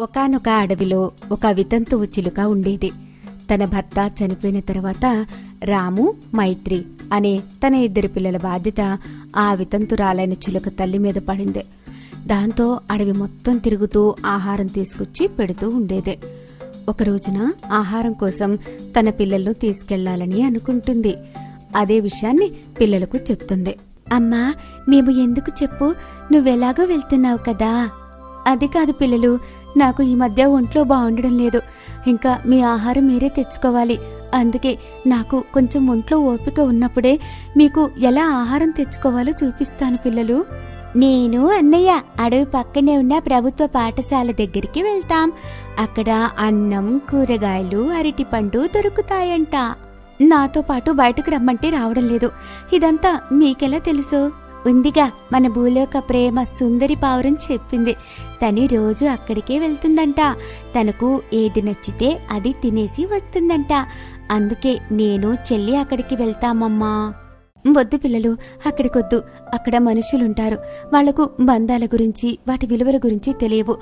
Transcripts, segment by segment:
ఒకానొక అడవిలో ఒక వితంతువు చిలుక ఉండేది. తన భర్త చనిపోయిన తర్వాత రాము మైత్రి అనే తన ఇద్దరు పిల్లల బాధ్యత ఆ వితంతురాలైన చిలుక తల్లి మీద పడింది. దాంతో అడవి మొత్తం తిరుగుతూ ఆహారం తీసుకొచ్చి పెడుతూ ఉండేది. ఒక రోజున ఆహారం కోసం తన పిల్లలను తీసుకెళ్ళాలని అనుకుంటుంది. అదే విషయాన్ని పిల్లలకు చెప్తుంది. అమ్మా మేము ఎందుకు చెప్పు? నువ్వెలాగో వెళ్తున్నావు కదా. అది కాదు పిల్లలు నాకు ఈ మధ్య ఒంట్లో బాగుండడం లేదు. ఇంకా మీ ఆహారం మీరే తెచ్చుకోవాలి. అందుకే నాకు కొంచెం ఒంట్లో ఓపిక ఉన్నప్పుడే మీకు ఎలా ఆహారం తెచ్చుకోవాలో చూపిస్తాను పిల్లలు. నేను అన్నయ్య అడవి పక్కనే ఉన్న ప్రభుత్వ పాఠశాల దగ్గరికి వెళ్తాం. అక్కడ అన్నం కూరగాయలు అరటిపండు దొరుకుతాయంట. నాతో పాటు బయటకు రమ్మంటే రావడం లేదు. ఇదంతా మీకెలా తెలుసు? ఉందిగా మన భూలోక ప్రేమ సుందరి పావురం చెప్పింది. తని రోజు అక్కడికే వెళ్తుందంట. తనకు ఏది నచ్చితే అది తినేసి వస్తుందంట. అందుకే నేను చెల్లి అక్కడికి వెళ్తామమ్మా. వద్దు పిల్లలు అక్కడికొద్దు. అక్కడ మనుషులుంటారు. వాళ్ళకు బంధాల గురించి వాటి విలువల గురించి తెలియవు.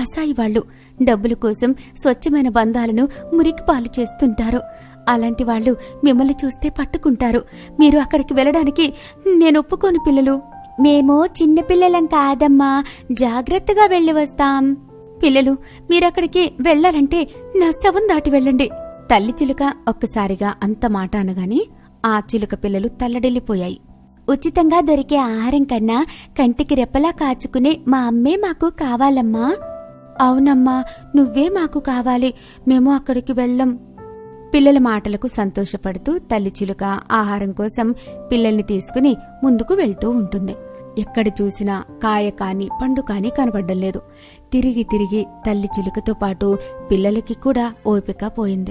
కసాయి వాళ్ళు డబ్బుల కోసం స్వచ్ఛమైన బంధాలను మురికి పాలు చేస్తుంటారు. అలాంటి వాళ్ళు మిమ్మల్ని చూస్తే పట్టుకుంటారు. మీరు అక్కడికి వెళ్ళడానికి నేను ఒప్పుకోను పిల్లలు. మేము చిన్నపిల్లలం కాదమ్మా. జాగ్రత్తగా వెళ్ళి వస్తాం. పిల్లలు మీరక్కడికి వెళ్ళాలంటే నా శవం దాటి వెళ్ళండి. తల్లి చిలుక ఒక్కసారిగా అంత మాట అనగాని ఆ చిలుక పిల్లలు తల్లడిల్లిపోయాయి. ఉచితంగా దొరికే ఆహారం కన్నా కంటికి రెప్పలా కాచుకునే మా అమ్మే మాకు కావాలమ్మా. అవునమ్మా నువ్వే మాకు కావాలి. మేము అక్కడికి వెళ్ళం. పిల్లల మాటలకు సంతోషపడుతూ తల్లి చిలుక ఆహారం కోసం పిల్లల్ని తీసుకుని ముందుకు వెళ్తూ ఉంటుంది. ఎక్కడ చూసినా కాయ కాని పండు కాని కనబడ్డం లేదు. తిరిగి తిరిగి తల్లి చిలుకతో పాటు పిల్లలకి కూడా ఓపిక పోయింది.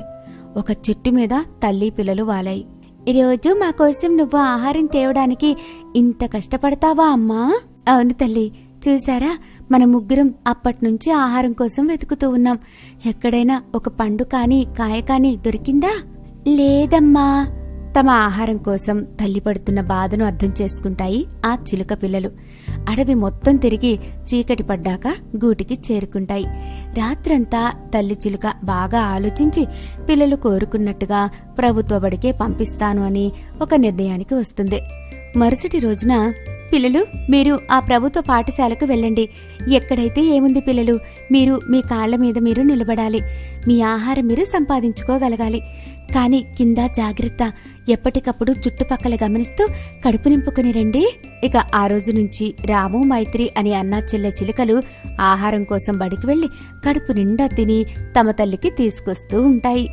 ఒక చెట్టు మీద తల్లి పిల్లలు వాలాయి. ఈరోజు మా కోసం నువ్వు ఆహారం తేవడానికి ఇంత కష్టపడతావా అమ్మా? అవును తల్లి. చూసారా మన ముగ్గురం అప్పటినుంచి ఆహారం కోసం వెతుకుతూ ఉన్నాం. ఎక్కడైనా ఒక పండు కాని కాయ కాని దొరికిందా? లేదమ్మా. తమ ఆహారం కోసం తల్లి పడుతున్న బాధను అర్థం చేసుకుంటాయి ఆ చిలుక పిల్లలు. అడవి మొత్తం తిరిగి చీకటి పడ్డాక గూటికి చేరుకుంటాయి. రాత్రంతా తల్లి చిలుక బాగా ఆలోచించి పిల్లలు కోరుకున్నట్టుగా ప్రభుత్వ బడికే పంపిస్తాను అని ఒక నిర్ణయానికి వస్తుంది. మరుసటి రోజున పిల్లలు మీరు ఆ ప్రభుత్వ పాఠశాలకు వెళ్ళండి. ఎక్కడైతే ఏముంది పిల్లలు మీరు మీ కాళ్ళ మీద మీరు నిలబడాలి. మీ ఆహారం మీరు సంపాదించుకోగలగాలి. కానీ కింద జాగ్రత్త. ఎప్పటికప్పుడు చుట్టుపక్కల గమనిస్తూ కడుపు నింపుకుని రండి. ఇక ఆ రోజు నుంచి రాము మైత్రి అని అన్నా చెల్లె చిలుకలు ఆహారం కోసం బడికి వెళ్ళి కడుపు నిండా తిని తమ తల్లికి తీసుకొస్తూ ఉంటాయి.